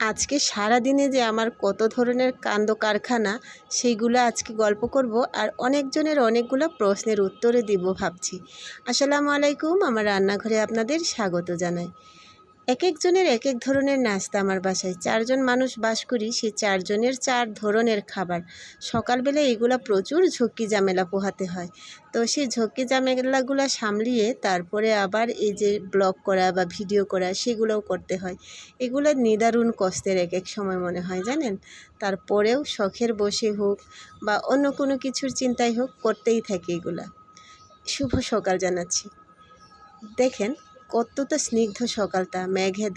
আজকে সারা দিনে যে আমার কত ধরনের কাণ্ড কারখানা সেইগুলো আজকে গল্প করব আর অনেকজনের অনেকগুলো প্রশ্নের উত্তরে দিব ভাবছি। আসসালামু আলাইকুম, আমার রান্নাঘরে আপনাদের স্বাগত জানাই। এক একজনের এক এক ধরনের নাস্তা আমার বাসায়। চারজন মানুষ বাস করি সেই চারজনের চার ধরনের খাবার। সকালবেলা এগুলো প্রচুর ঝক্কি ঝামেলা পোহাতে হয়। তো সেই ঝক্কি ঝামেলাগুলো সামলিয়ে তারপরে আবার এই যে ব্লগ করা বা ভিডিও করা, সেগুলোও করতে হয়। এগুলো নিদারুণ কষ্টের এক এক সময় মনে হয়, জানেন? তারপরেও শখের বসে হোক বা অন্য কোনো কিছুর চিন্তাই হোক, করতেই থাকে এগুলা। শুভ সকাল জানাচ্ছি। দেখেন কতটা স্নিগ্ধ সকালটা, মেঘে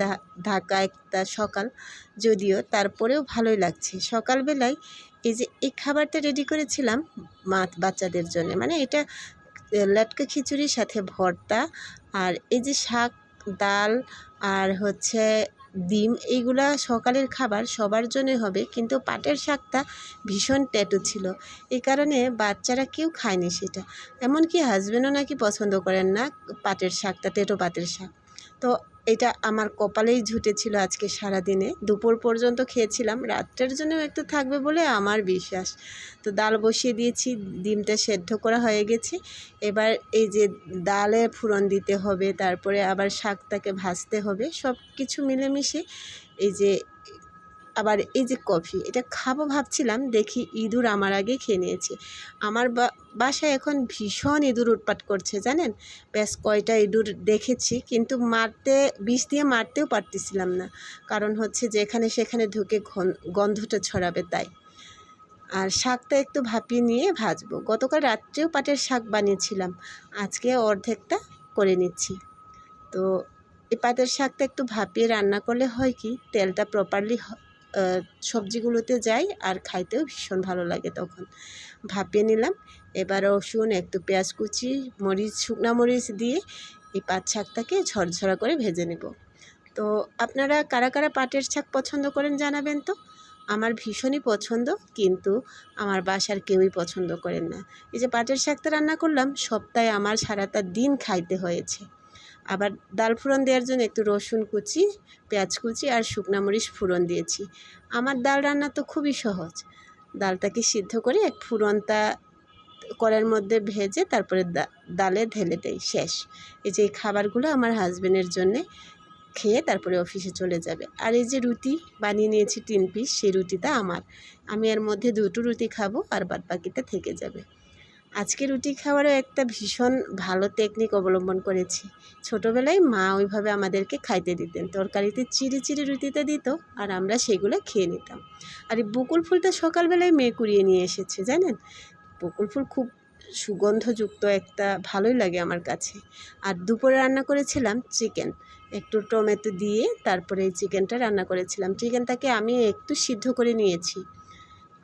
ঢাকা একটা সকাল যদিও তারপরেও ভালোই লাগছে। সকালবেলায় এই যে এই খাবারটা রেডি করেছিলাম মাত বাচ্চাদের জন্য মানে এটা লাটকা খিচুড়ির সাথে ভর্তা আর এই যে শাক, ডাল আর হচ্ছে ডিম এইগুলা সকালের খাবার সবার জন্যে হবে, কিন্তু পাটের শাকটা ভীষণ ট্যাটু ছিল। এই কারণে বাচ্চারা কেউ খায়নি সেটা। এমনকি হাজব্যান্ডও নাকি পছন্দ করেন না পাটের শাকটা তেটো পাটের শাক। তো এটা আমার কপালেই ঝুটেছিল আজকে সারা দিনে দুপুর পর্যন্ত খেয়েছিলাম, রাত্রের জন্য একটু থাকবে বলে আমার বিশ্বাস। তো ডাল বসিয়ে দিয়েছি, ডিমটা সেদ্ধ করা হয়ে গেছে। এবার এই যে ডালে ফুরন দিতে হবে, তারপরে আবার শাকটাকে ভাজতে হবে সব কিছু মিলেমিশে এই যে আবার এই যে কফি, এটা খাব ভাবছিলাম, দেখি ইঁদুর আমার আগে খেয়ে নিয়েছে। আমার বাসায় এখন ভীষণ ইঁদুর উৎপাট করছে, জানেন? ব্যাস কয়টা ইঁদুর দেখেছি, কিন্তু মারতে, বিষ দিয়ে মারতেও পারতেছিলাম না। কারণ হচ্ছে যেখানে সেখানে ঢুকে গন্ধটা ছড়াবে তাই। আর শাকটা একটু ভাপিয়ে নিয়ে ভাজবো। গতকাল রাত্রেও পাটের শাক বানিয়েছিলাম। আজকে অর্ধেকটা করে নিচ্ছি। তো এই পাটের শাকটা একটু ভাপিয়ে রান্না করলে হয় কি, তেলটা প্রপারলি সবজিগুলোতে যায় আর খাইতেও ভীষণ ভালো লাগে তখন। ভাপিয়ে নিলাম। এবার রসুন, একটু পেঁয়াজ কুচি, মরিচ, শুকনা মরিচ দিয়ে এই পাট শাকটাকে ঝরঝরা করে ভেজে নেব। তো আপনারা কারা কারা পাটের শাক পছন্দ করেন জানাবেন তো? আমার ভীষণই পছন্দ, কিন্তু আমার বাসার কেউই পছন্দ করেন না। এই যে পাটের শাকটা রান্না করলাম, সপ্তাহে আমার সারাটা দিন খাইতে হয়েছে। আবার ডাল ফোড়ন দেওয়ার জন্য একটু রসুন কুচি, পেঁয়াজ কুচি আর শুকনা মরিচ ফোড়ন দিয়েছি। আমার ডাল রান্না তো খুবই সহজ। ডালটাকে সিদ্ধ করে এক ফোড়নটা কড়াইয়ের মধ্যে ভেজে তারপরে ডালে ঢেলে দেয় শেষ। এই যে খাবারগুলো আমার হাজবেন্ডের জন্যে খেয়ে তারপরে অফিসে চলে যাবে। আর এই যে রুটি বানিয়ে নিয়েছি তিন পিস, সেই রুটিটা আমার। আমি এর মধ্যে দুটো রুটি খাব আর বাদ বাকিটা থেকে যাবে। আজকে রুটি খাওয়ারও একটা ভীষণ ভালো টেকনিক অবলম্বন করেছি। ছোটোবেলায় মা ওইভাবে আমাদেরকে খাইতে দিতেন। তরকারিতে চিড়ি চিড়ি রুটিতে দিত আর আমরা সেগুলো খেয়ে নিতাম। আর এই বকুল ফুলটা সকালবেলায় মেয়ে কুড়িয়ে নিয়ে এসেছে, জানেন? বকুল ফুল খুব সুগন্ধযুক্ত একটা, ভালোই লাগে আমার কাছে। আর দুপুরে রান্না করেছিলাম চিকেন। একটু টমেটো দিয়ে তারপরে এই চিকেনটা রান্না করেছিলাম। চিকেনটাকে আমি একটু সিদ্ধ করে নিয়েছি।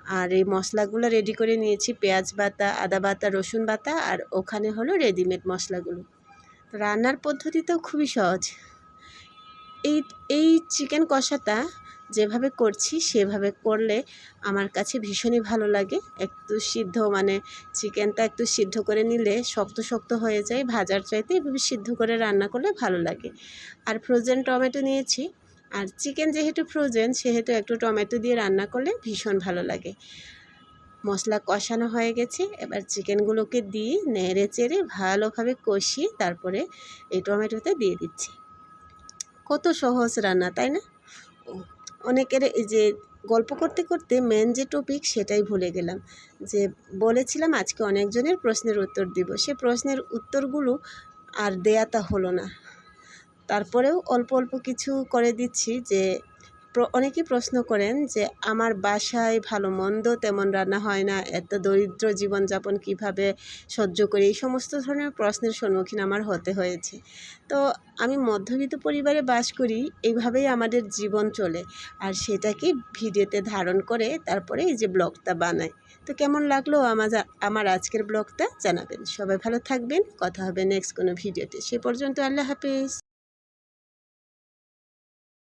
আর এই মশলাগুলো রেডি করে নিয়েছি, পেঁয়াজ বাটা, আদা বাটা, রসুন বাটা, আর ওখানে হলো রেডিমেড মশলাগুলো। রান্নার পদ্ধতি তো খুবই সহজ। এই এই চিকেন কষাটা যেভাবে করছি, সেভাবে করলে আমার কাছে ভীষণই ভালো লাগে। একটু সিদ্ধ মানে চিকেনটা একটু সিদ্ধ করে নিলে শক্ত শক্ত হয়ে যায়। ভাজার চাইতে এভাবে সিদ্ধ করে রান্না করলে ভালো লাগে। আর ফ্রোজেন টমেটো নিয়েছি আর চিকেন যেহেতু ফ্রোজেন সেহেতু একটু টমেটো দিয়ে রান্না করলে ভীষণ ভালো লাগে। মশলা কষানো হয়ে গেছে, এবার চিকেনগুলোকে দিয়ে নেড়ে চেড়ে ভালোভাবে কষিয়ে তারপরে এই টমেটোতে দিয়ে দিচ্ছি। কত সহজ রান্না, তাই না? অনেকের এই যে গল্প করতে করতে মেন যে টপিক সেটাই ভুলে গেলাম। যে বলেছিলাম আজকে অনেকজনের প্রশ্নের উত্তর দিব। সে প্রশ্নের উত্তরগুলো আর দেয়াটা হলো না। তারপরেও অল্প অল্প কিছু করে দিচ্ছি যে অনেকেই প্রশ্ন করেন যে, আমার বাসায় ভালো মন্দ তেমন রান্না হয় না? এত দরিদ্র জীবনযাপন কীভাবে সহ্য করি? এই সমস্ত ধরনের প্রশ্নের সম্মুখীন আমার হতে হয়েছে। তো আমি মধ্যবিত্ত পরিবারে বাস করি এইভাবেই আমাদের জীবন চলে। আর সেটাকে ভিডিওতে ধারণ করে তারপরে এই যে ব্লগটা বানাই। তো কেমন লাগল আমার আমার আজকের ব্লগটা? জানাবেন। সবাই ভালো থাকবেন। কথা হবে নেক্সট কোনো ভিডিওতে। সে পর্যন্ত আল্লাহ হাফিজ।